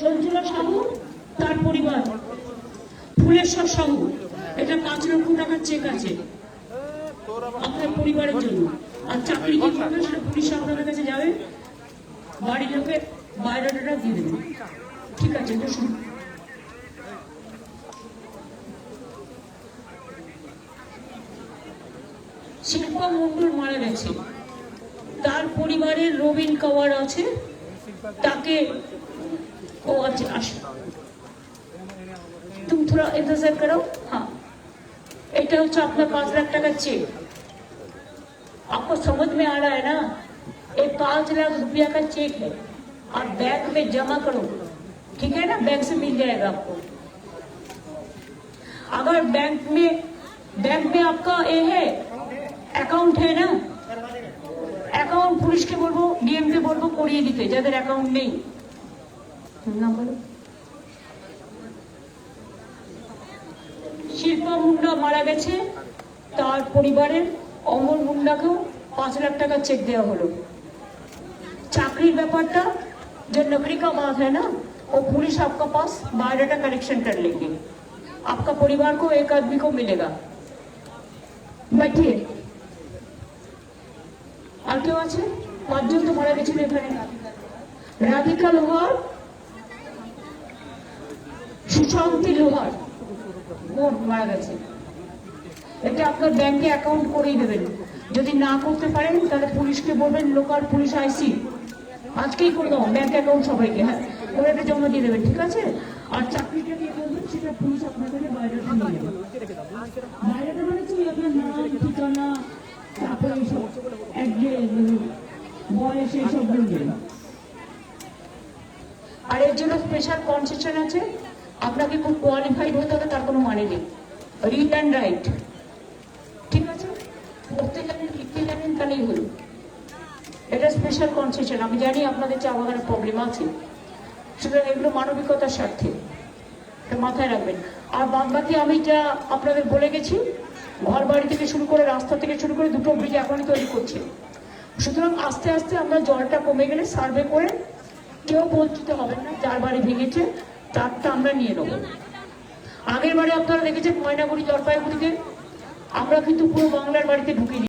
সঞ্জুলা সাহু, তার পরিবার ফুলেশ্বর সাহু। এটা পাঁচ লক্ষ টাকার চেক আছে। আপনার পরিবারের জন্য। আর চাকরি কি করবে সেটা পুলিশ আপনাদের কাছে যাবে? বাড়ির লোকে বায়োডাটাটা দিয়ে দেবে। ঠিক আছে, বসুন। শিল্পা মন্ডল মারা গেছে। তার পরিবারের রবিন কাওয়ার আছে। তাকে ও अच्छा আসো तुम थोड़ा इंतजार करो हाँ এটা হচ্ছে আপনার पाँच लाख টাকা চেক आपको समझ में आ रहा है ना ये पाँच लाख रुपया का चेक है आप बैंक में जमा करो ठीक है ना बैंक से मिल जाएगा आपको अगर बैंक में बैंक में आपका ये है অ্যাকাউন্ট है ना অ্যাকাউন্ট পুলিশকে বলবো ডিএম কে বলবো করিয়ে দিতে যাদের অ্যাকাউন্ট নেই না বলো শিল্পা মুন্ডা মারা গেছে তার পরিবারের অমর মুন্ডাকেও পাঁচ লাখ টাকা চেক দেওয়া হলো चाकरी ব্যাপারটা जो नौकरी का बात है ना वो पुलिस आपका पास बायोडाटा कलेक्शन कर लेंगे आपका परिवार को एक आदमी को मिलेगा बैठिए আর কেউ আছে? পাঁচজন তো মারা রাধিকা লোহার, সুশান্তি লোহার। মোট মারা গেছে। এটা আপনার ব্যাংকে অ্যাকাউন্ট করেই দেবেন। যদি না করতে পারেন, তাহলে পুলিশকে বলবেন, লোকাল পুলিশ আইসি। আজকেই করে দেবো ব্যাংক অ্যাকাউন্ট সবাইকে। হ্যাঁ করে একটা জমা দিয়ে দেবেন, ঠিক আছে? আর চাকরিটা দিয়ে বলবেন, সেটা পুলিশ আপনার কাছে যাবে বাইরেটা মানে কি? আপনার নাম, ঠিকানা আর এর জন্য স্পেশাল কনসেশন আছে। আপনাকে খুব কোয়ালিফাইড হতে হবে, তার কোনো মানে নেই। রিড অ্যান্ড রাইট ঠিক আছে? পড়তে জানেন, লিখতে জানেন, তাহলেই হলো। এটা স্পেশাল কনসেশন আমি জানি আপনাদের চা বাগানের প্রবলেম আছে। সুতরাং এগুলো মানবিকতার স্বার্থে। এটা মাথায় রাখবেন। আর বাদ বাকি আমি যা আপনাদের বলে গেছি ঘর বাড়ি থেকে শুরু করে রাস্তা থেকে শুরু করে দুটো ব্রিজ এখনই তৈরি করছে। সুতরাং আস্তে আস্তে আমরা জলটা কমে গেলে সার্ভে করে কেউ বঞ্চিত হবে না, যার বাড়ি ভেঙেছে তারটা আমরা নিয়ে নেব। আগের বারে আপনারা দেখেছেন ময়নাগুড়ি জলপাইগুড়িতে, আমরা কিন্তু পুরো বাংলার বাড়িতে ঢুকিনি